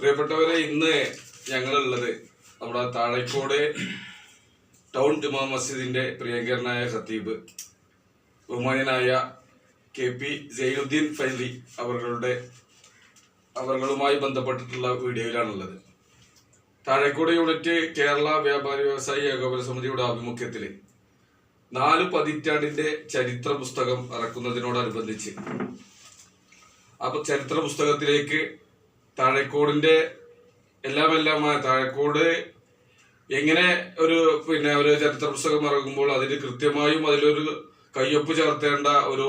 പ്രിയപ്പെട്ടവരെ ഇന്ന് ഞങ്ങളുള്ളത് നമ്മുടെ താഴെക്കോട് ടൗൺ ജുമാ മസ്ജിദിന്റെ പ്രിയങ്കരനായ ഖത്തീബ് ബഹുമാനായ കെ പി ജയിലുദ്ദീൻ ഫൈലി അവരുടെ അവരുമായി ബന്ധപ്പെട്ടിട്ടുള്ള വീഡിയോയിലാണുള്ളത്. താഴെക്കൂട് യൂണിറ്റ് കേരള വ്യാപാരി വ്യവസായി ഏകോപന സമിതിയുടെ ആഭിമുഖ്യത്തിൽ നാല് പതിറ്റാണ്ടിന്റെ ചരിത്ര പുസ്തകം ഇറക്കുന്നതിനോടനുബന്ധിച്ച് അപ്പൊ ചരിത്ര പുസ്തകത്തിലേക്ക് താഴേക്കോടിന്റെ എല്ലാം എല്ലാമായ താഴേക്കോട് എങ്ങനെ ഒരു പിന്നെ ഒരു ചരിത്ര പുസ്തകം ഇറങ്ങുമ്പോൾ അതിന് കൃത്യമായും അതിലൊരു കയ്യൊപ്പ് ചേർത്തേണ്ട ഒരു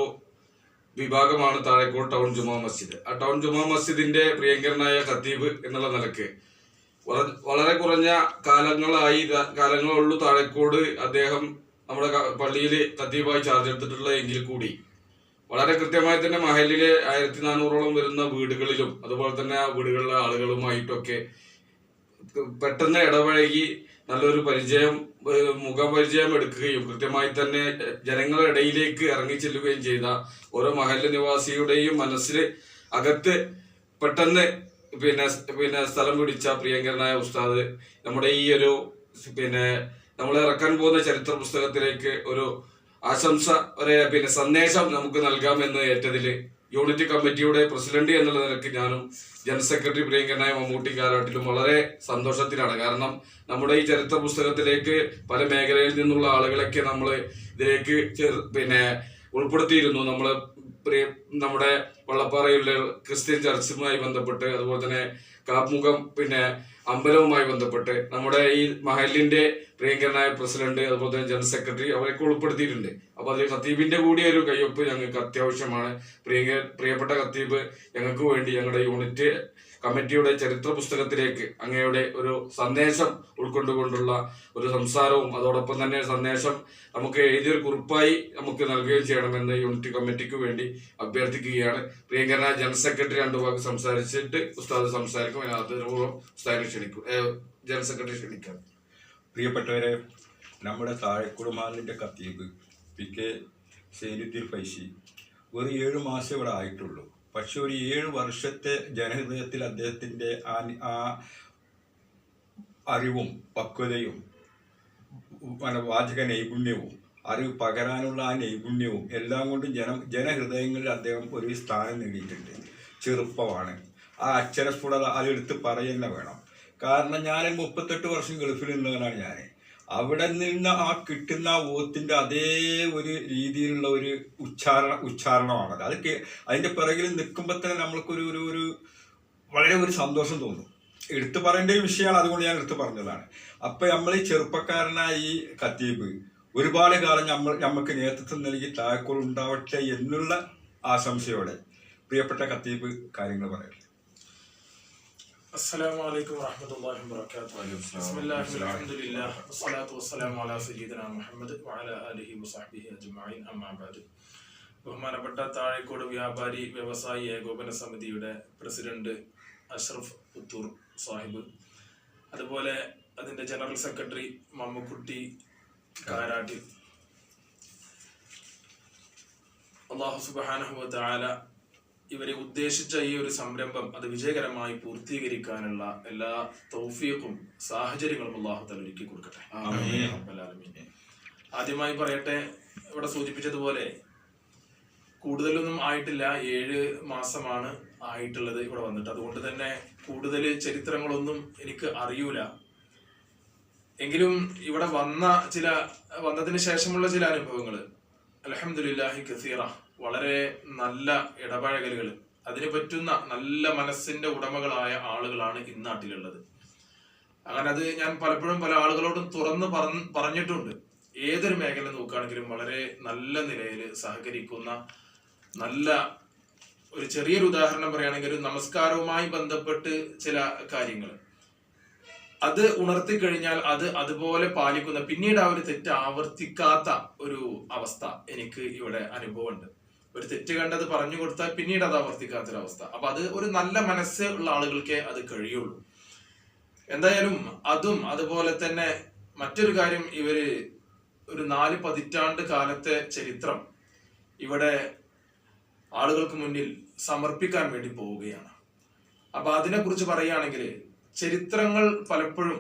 വിഭാഗമാണ് താഴേക്കോട് ടൗൺ ജുമാ മസ്ജിദ്. ആ ടൗൺ ജുമാ മസ്ജിദിന്റെ പ്രിയങ്കരനായ ഖത്തീബ് എന്നുള്ള നിലയ്ക്ക് വളരെ കുറഞ്ഞ കാലങ്ങളായി കാലങ്ങളുള്ളൂ താഴേക്കോട് അദ്ദേഹം നമ്മുടെ പള്ളിയിൽ ഖത്തീബായി ചാർജ് എടുത്തിട്ടുള്ള എങ്കിൽ കൂടി. വളരെ കൃത്യമായി തന്നെ മഹലിലെ ആയിരത്തി നാനൂറോളം വരുന്ന വീടുകളിലും അതുപോലെ തന്നെ ആ വീടുകളിലെ ആളുകളുമായിട്ടൊക്കെ പെട്ടെന്ന് ഇടപഴകി നല്ലൊരു പരിചയം മുഖപരിചയം എടുക്കുകയും കൃത്യമായി തന്നെ ജനങ്ങളുടെ ഇടയിലേക്ക് ഇറങ്ങി ചെല്ലുകയും ചെയ്ത ഓരോ മഹൽ നിവാസിയുടെയും മനസ്സിൽ അകത്ത് പെട്ടെന്ന് പിന്നെ പിന്നെ സ്ഥലം പിടിച്ച പ്രിയങ്കരനായ ഉസ്താദ് നമ്മുടെ ഈ ഒരു പിന്നെ നമ്മൾ ഇറക്കാൻ പോകുന്ന ചരിത്ര പുസ്തകത്തിലേക്ക് ഒരു ആശംസ ഒരു പിന്നെ സന്ദേശം നമുക്ക് നൽകാമെന്ന് ഏറ്റതിൽ യൂണിറ്റ് കമ്മിറ്റിയുടെ പ്രസിഡന്റ് എന്നുള്ള നിലയ്ക്ക് ഞാനും ജനറൽ സെക്രട്ടറി പ്രിയങ്കനായ മമ്മൂട്ടി കാലാട്ടിലും വളരെ സന്തോഷത്തിലാണ്. കാരണം നമ്മുടെ ഈ ചരിത്ര പുസ്തകത്തിലേക്ക് പല മേഖലയിൽ നിന്നുള്ള ആളുകളൊക്കെ നമ്മൾ ഇതിലേക്ക് പിന്നെ ഉൾപ്പെടുത്തിയിരുന്നു. നമ്മൾ പ്രിയ നമ്മുടെ വള്ളപ്പാറയിലെ ക്രിസ്ത്യൻ ചർച്ചുമായി ബന്ധപ്പെട്ട് അതുപോലെ തന്നെ കാപ്മുഖം പിന്നെ അമ്പലവുമായി ബന്ധപ്പെട്ട് നമ്മുടെ ഈ മഹലിന്റെ പ്രിയങ്കരനായ പ്രസിഡന്റ് അതുപോലെ തന്നെ ജനറൽ സെക്രട്ടറി അവരൊക്കെ ഉൾപ്പെടുത്തിയിട്ടുണ്ട്. അപ്പൊ അതിൽ ഖത്തീബിന്റെ കൂടി ഒരു കയ്യൊപ്പ് ഞങ്ങൾക്ക് അത്യാവശ്യമാണ്. പ്രിയങ്ക പ്രിയപ്പെട്ട ഖത്തീബ് ഞങ്ങൾക്ക് വേണ്ടി ഞങ്ങളുടെ യൂണിറ്റ് കമ്മിറ്റിയുടെ ചരിത്ര പുസ്തകത്തിലേക്ക് അങ്ങയുടെ ഒരു സന്ദേശം ഉൾക്കൊണ്ടുകൊണ്ടുള്ള ഒരു സംസാരവും അതോടൊപ്പം തന്നെ സന്ദേശം നമുക്ക് എഴുതിയൊരു കുറിപ്പായി നമുക്ക് നൽകുകയും ചെയ്യണമെന്ന് യൂണിറ്റ് കമ്മിറ്റിക്ക് വേണ്ടി അഭ്യർത്ഥിക്കുകയാണ്. പ്രിയങ്കരനായ ജനറൽ സെക്രട്ടറി രണ്ടു വാക്ക് സംസാരിച്ചിട്ട് ഉസ്താദ് സംസാരിക്കും. ഉസ്താദിനെ ക്ഷണിക്കും. ജനറൽ സെക്രട്ടറി ക്ഷണിക്കാം. പ്രിയപ്പെട്ടവരെ നമ്മുടെ താഴെക്കുടുമാലിന്റെ കത്തീബ് പി കെ സൈനുദ്ദീൻ ഫൈസി ഒരു ഏഴ് മാസം ഇവിടെ ആയിട്ടുള്ളൂ. പക്ഷെ ഒരു ഏഴ് വർഷത്തെ ജനഹൃദയത്തിൽ അദ്ദേഹത്തിന്റെ ആ അറിവും പക്വതയും വാചക നൈപുണ്യവും അറിവ് പകരാനുള്ള ആ നൈപുണ്യവും എല്ലാം കൊണ്ടും ജന ജനഹൃദയങ്ങളിൽ അദ്ദേഹം ഒരു സ്ഥാനം നേടിയിട്ടുണ്ട്. ചെറുപ്പമാണ്. ആ അക്ഷരസ്ഫുടത അതെടുത്ത് പറയുന്ന വേണം. കാരണം ഞാൻ മുപ്പത്തെട്ട് വർഷം ഗൾഫിൽ നിന്നവനാണ് ഞാൻ അവിടെ നിന്ന് ആ കിട്ടുന്ന ഓത്തിന്റെ അതേ ഒരു രീതിയിലുള്ള ഒരു ഉച്ചാരണ ഉച്ചാരണമാണത്. അത് അതിന്റെ പിറകിൽ നിൽക്കുമ്പോൾ തന്നെ നമ്മൾക്കൊരു ഒരു ഒരു വളരെ ഒരു സന്തോഷം തോന്നും. എടുത്തു പറയേണ്ട ഒരു വിഷയമാണ് അതുകൊണ്ട് ഞാൻ എടുത്തു പറഞ്ഞതാണ്. അപ്പൊ നമ്മൾ ഈ ചെറുപ്പക്കാരനായ ഈ ഖത്തീബ് ഒരുപാട് കാലം നമ്മൾ നമുക്ക് നേതൃത്വം നൽകി താക്കോൽ ഉണ്ടാവട്ടെ എന്നുള്ള ആശംസയോടെ പ്രിയപ്പെട്ട കത്തീബ് കാര്യങ്ങൾ പറയട്ടെ السلام عليكم ورحمة الله وبركاته بسم الله والحمد لله والصلاة والسلام على سيدنا محمد وعلى آله وصحبه أجمعين أما بعد ബഹുമാനപ്പെട്ട താഴേക്കോട് വ്യാപാരി വ്യവസായി ഏകോപന സമിതിയുടെ പ്രസിഡന്റ് അഷ്റഫ് പുത്തൂർ സാഹിബ് അതുപോലെ അതിന്റെ ജനറൽ സെക്രട്ടറി മമ്മുക്കുട്ടി കാരാട്ടി അള്ളാഹു സുബാനഹു താല ഇവരെ ഉദ്ദേശിച്ച ഈ ഒരു സംരംഭം അത് വിജയകരമായി പൂർത്തീകരിക്കാനുള്ള എല്ലാ തൗഫീഖും സാഹചര്യങ്ങളും അള്ളാഹു തല ഒരുക്കി കൊടുക്കട്ടെ. ആദ്യമായി പറയട്ടെ ഇവിടെ സൂചിപ്പിച്ചതുപോലെ കൂടുതലൊന്നും ആയിട്ടില്ല. ഏഴ് മാസമാണ് ആയിട്ടുള്ളത് ഇവിടെ വന്നിട്ട്. അതുകൊണ്ട് തന്നെ കൂടുതൽ ചരിത്രങ്ങളൊന്നും എനിക്ക് അറിയൂല. എങ്കിലും ഇവിടെ വന്ന ചില വന്നതിന് ശേഷമുള്ള ചില അനുഭവങ്ങൾ അലഹമുല്ലാഹി കസീറ. വളരെ നല്ല ഇടപഴകലുകൾ അതിന് പറ്റുന്ന നല്ല മനസ്സിന്റെ ഉടമകളായ ആളുകളാണ് ഇന്ന് ഇന്നാട്ടിലുള്ളത് അങ്ങനെ അത് ഞാൻ പലപ്പോഴും പല ആളുകളോടും തുറന്ന് പറഞ്ഞ് പറഞ്ഞിട്ടുണ്ട്. ഏതൊരു മേഖല നോക്കുകയാണെങ്കിലും വളരെ നല്ല നിലയിൽ സഹകരിക്കുന്ന നല്ല ഒരു ചെറിയൊരു ഉദാഹരണം പറയുകയാണെങ്കിൽ നമസ്കാരവുമായി ബന്ധപ്പെട്ട് ചില കാര്യങ്ങൾ. അത് ഉണർത്തി കഴിഞ്ഞാൽ അത് അതുപോലെ പാലിക്കുന്ന പിന്നീട് ആ ഒരു തെറ്റ് ആവർത്തിക്കാത്ത ഒരു അവസ്ഥ എനിക്ക് ഇവിടെ അനുഭവമുണ്ട്. ഒരു തെറ്റ് കണ്ടത് പറഞ്ഞു കൊടുത്താൽ പിന്നീട് അത് ആവർത്തിക്കാത്തൊരവസ്ഥ. അപ്പൊ അത് ഒരു നല്ല മനസ്സ് ഉള്ള ആളുകൾക്കേ അത് കഴിയുള്ളൂ. എന്തായാലും അതും അതുപോലെ തന്നെ മറ്റൊരു കാര്യം ഇവർ ഒരു നാല് പതിറ്റാണ്ട് കാലത്തെ ചരിത്രം ഇവിടെ ആളുകൾക്ക് മുന്നിൽ സമർപ്പിക്കാൻ വേണ്ടി പോവുകയാണ്. അപ്പൊ അതിനെക്കുറിച്ച് പറയുകയാണെങ്കിൽ ചരിത്രങ്ങൾ പലപ്പോഴും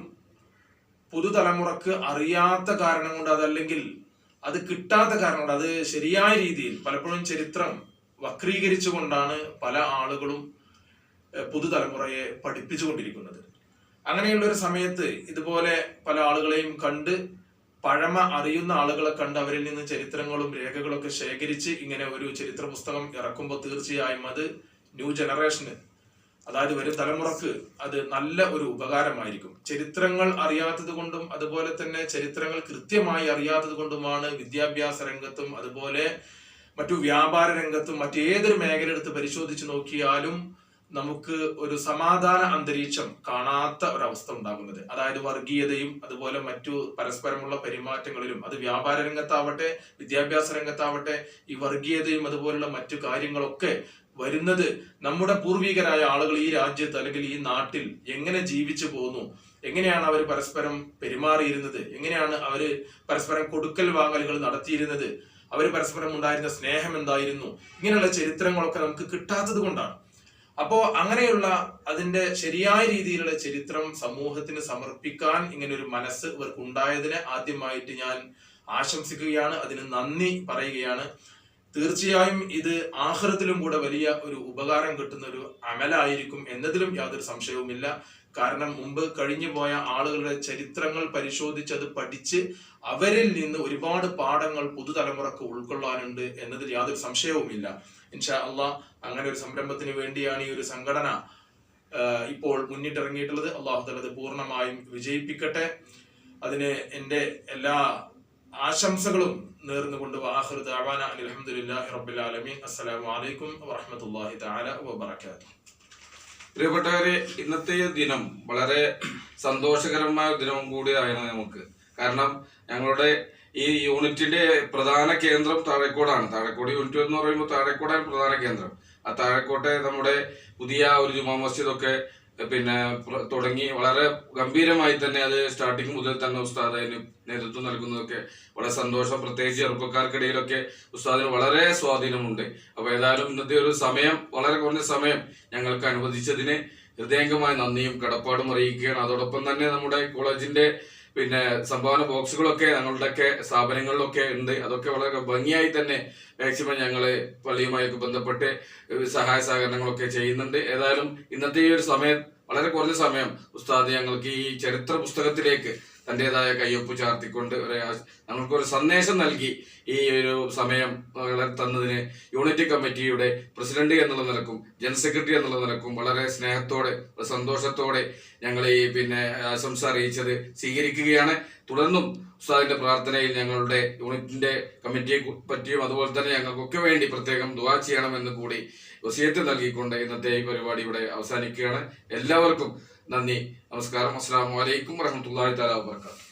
പുതുതലമുറക്ക് അറിയാത്ത കാരണം കൊണ്ട് അതല്ലെങ്കിൽ അത് കിട്ടാത്ത കാരണം കൊണ്ട് അത് ശരിയായ രീതിയിൽ പലപ്പോഴും ചരിത്രം വക്രീകരിച്ചുകൊണ്ടാണ് പല ആളുകളും പുതുതലമുറയെ പഠിപ്പിച്ചുകൊണ്ടിരിക്കുന്നത്. അങ്ങനെയുള്ള ഒരു സമയത്ത് ഇതുപോലെ പല ആളുകളെയും കണ്ട് പഴമ അറിയുന്ന ആളുകളെ കണ്ട് അവരിൽ നിന്ന് ചരിത്രങ്ങളും രേഖകളൊക്കെ ശേഖരിച്ച് ഇങ്ങനെ ഒരു ചരിത്ര പുസ്തകം ഇറക്കുമ്പോൾ തീർച്ചയായും അത് ന്യൂ ജനറേഷന് അതായത് വരും തലമുറയ്ക്ക് അത് നല്ല ഒരു ഉപകാരമായിരിക്കും. ചരിത്രങ്ങൾ അറിയാത്തത് കൊണ്ടും അതുപോലെ തന്നെ ചരിത്രങ്ങൾ കൃത്യമായി അറിയാത്തത് കൊണ്ടുമാണ് വിദ്യാഭ്യാസ രംഗത്തും അതുപോലെ മറ്റു വ്യാപാര രംഗത്തും മറ്റേതൊരു മേഖല എടുത്ത് പരിശോധിച്ച് നോക്കിയാലും നമുക്ക് ഒരു സമാധാന അന്തരീക്ഷം കാണാത്ത ഒരവസ്ഥ ഉണ്ടാകുന്നത്. അതായത് വർഗീയതയും അതുപോലെ മറ്റു പരസ്പരമുള്ള പെരുമാറ്റങ്ങളിലും അത് വ്യാപാര രംഗത്താവട്ടെ വിദ്യാഭ്യാസ രംഗത്താവട്ടെ ഈ വർഗീയതയും അതുപോലുള്ള മറ്റു കാര്യങ്ങളൊക്കെ വരുന്നത്. നമ്മുടെ പൂർവികരായ ആളുകൾ ഈ രാജ്യത്ത് അല്ലെങ്കിൽ ഈ നാട്ടിൽ എങ്ങനെ ജീവിച്ചു പോന്നു? എങ്ങനെയാണ് അവർ പരസ്പരം പെരുമാറിയിരുന്നത്? എങ്ങനെയാണ് അവർ പരസ്പരം കൊടുക്കൽ വാങ്ങലുകൾ നടത്തിയിരുന്നത്? അവർ പരസ്പരം ഉണ്ടായിരുന്ന സ്നേഹം എന്തായിരുന്നു? ഇങ്ങനെയുള്ള ചരിത്രങ്ങളൊക്കെ നമുക്ക് കിട്ടാത്തത് കൊണ്ടാണ്. അപ്പോ അങ്ങനെയുള്ള അതിന്റെ ശരിയായ രീതിയിലുള്ള ചരിത്രം സമൂഹത്തിന് സമർപ്പിക്കാൻ ഇങ്ങനെ ഒരു മനസ്സ് ഇവർക്ക് ഉണ്ടായതിനെ ആദ്യമായിട്ട് ഞാൻ ആശംസിക്കുകയാണ്. അതിന് നന്ദി പറയുകയാണ്. തീർച്ചയായും ഇത് ആഹ്റത്തിലും കൂടെ വലിയ ഒരു ഉപകാരം കിട്ടുന്ന ഒരു അമലായിരിക്കും എന്നതിലും യാതൊരു സംശയവുമില്ല. കാരണം മുമ്പ് കഴിഞ്ഞു പോയ ആളുകളുടെ ചരിത്രങ്ങൾ പരിശോധിച്ചത് പഠിച്ച് അവരിൽ നിന്ന് ഒരുപാട് പാഠങ്ങൾ പുതുതലമുറക്ക് ഉൾക്കൊള്ളാനുണ്ട് എന്നതിൽ യാതൊരു സംശയവുമില്ല. ഇൻഷാ അള്ളാ അങ്ങനെ ഒരു സംരംഭത്തിന് വേണ്ടിയാണ് ഈ ഒരു സംഘടന ഇപ്പോൾ മുന്നിട്ടിറങ്ങിയിട്ടുള്ളത്. അള്ളാഹു തലത് പൂർണമായും വിജയിപ്പിക്കട്ടെ. അതിന് എന്റെ എല്ലാ ആശംസകളും നേർന്നുകൊണ്ട് അസ്സലാമു അലൈക്കും പ്രിയപ്പെട്ടവരെ ഇന്നത്തെ ദിനം വളരെ സന്തോഷകരമായ ഒരു ദിനം കൂടിയാണ് നമുക്ക്. കാരണം ഞങ്ങളുടെ ഈ യൂണിറ്റിന്റെ പ്രധാന കേന്ദ്രം താഴേക്കോടാണ്. താഴേക്കോട് യൂണിറ്റ് എന്ന് പറയുമ്പോൾ താഴേക്കോടാണ് പ്രധാന കേന്ദ്രം. ആ താഴേക്കോട്ടെ നമ്മുടെ പുതിയ ഒരു ജുമാ മസ്ജിദ് ഒക്കെ പിന്നെ തുടങ്ങി വളരെ ഗംഭീരമായി തന്നെ അത് സ്റ്റാർട്ടിങ് മുതൽ തന്നെ ഉസ്താദ് അതിന് നേതൃത്വം നൽകുന്നതൊക്കെ വളരെ സന്തോഷം. പ്രത്യേകിച്ച് ചെറുപ്പക്കാർക്കിടയിലൊക്കെ ഉസ്താദിന് വളരെ സ്വാധീനമുണ്ട്. അപ്പൊ ഏതായാലും ഇന്നത്തെ ഒരു സമയം വളരെ കുറഞ്ഞ സമയം ഞങ്ങൾക്ക് അനുവദിച്ചതിന് ഹൃദയംഗമായ നന്ദിയും കടപ്പാടും അറിയിക്കുകയാണ്. അതോടൊപ്പം തന്നെ നമ്മുടെ കോളേജിന്റെ പിന്നെ സംഭാവന ബോക്സുകളൊക്കെ ഞങ്ങളുടെയൊക്കെ സ്ഥാപനങ്ങളിലൊക്കെ ഉണ്ട്. അതൊക്കെ വളരെ ഭംഗിയായി തന്നെ മാക്സിമം ഞങ്ങൾ പള്ളിയുമായൊക്കെ ബന്ധപ്പെട്ട് സഹായ സഹകരണങ്ങളൊക്കെ ചെയ്യുന്നുണ്ട്. ഏതായാലും ഇന്നത്തെ ഈ ഒരു സമയം വളരെ കുറഞ്ഞ സമയം ഉസ്താദ് ഞങ്ങൾക്ക് ഈ ചരിത്ര പുസ്തകത്തിലേക്ക് തന്റേതായ കയ്യൊപ്പ് ചാർത്തിക്കൊണ്ട് ഒരു ഞങ്ങൾക്കൊരു സന്ദേശം നൽകി ഈ ഒരു സമയം തന്നതിന് യൂണിറ്റ് കമ്മിറ്റിയുടെ പ്രസിഡന്റ് എന്നുള്ള നിലക്കും ജനറൽ സെക്രട്ടറി എന്നുള്ള നിലക്കും വളരെ സ്നേഹത്തോടെ സന്തോഷത്തോടെ ഞങ്ങൾ ഈ പിന്നെ ആശംസ അറിയിച്ചത് സ്വീകരിക്കുകയാണ്. തുടർന്നും ഉസ്താദിന്റെ പ്രാർത്ഥനയിൽ ഞങ്ങളുടെ യൂണിറ്റിന്റെ കമ്മിറ്റിയെ പറ്റിയും അതുപോലെ തന്നെ ഞങ്ങൾക്കൊക്കെ വേണ്ടി പ്രത്യേകം ദുവാ ചെയ്യണമെന്ന് കൂടി വസിയത്ത് നൽകിക്കൊണ്ട് ഇന്നത്തെ ഈ പരിപാടി ഇവിടെ അവസാനിക്കുകയാണ്. എല്ലാവർക്കും നന്ദി നമസ്കാരം. അസ്സാം വലൈക്കും വരഹമുല്ലാ തആല വബറകാതുഹു.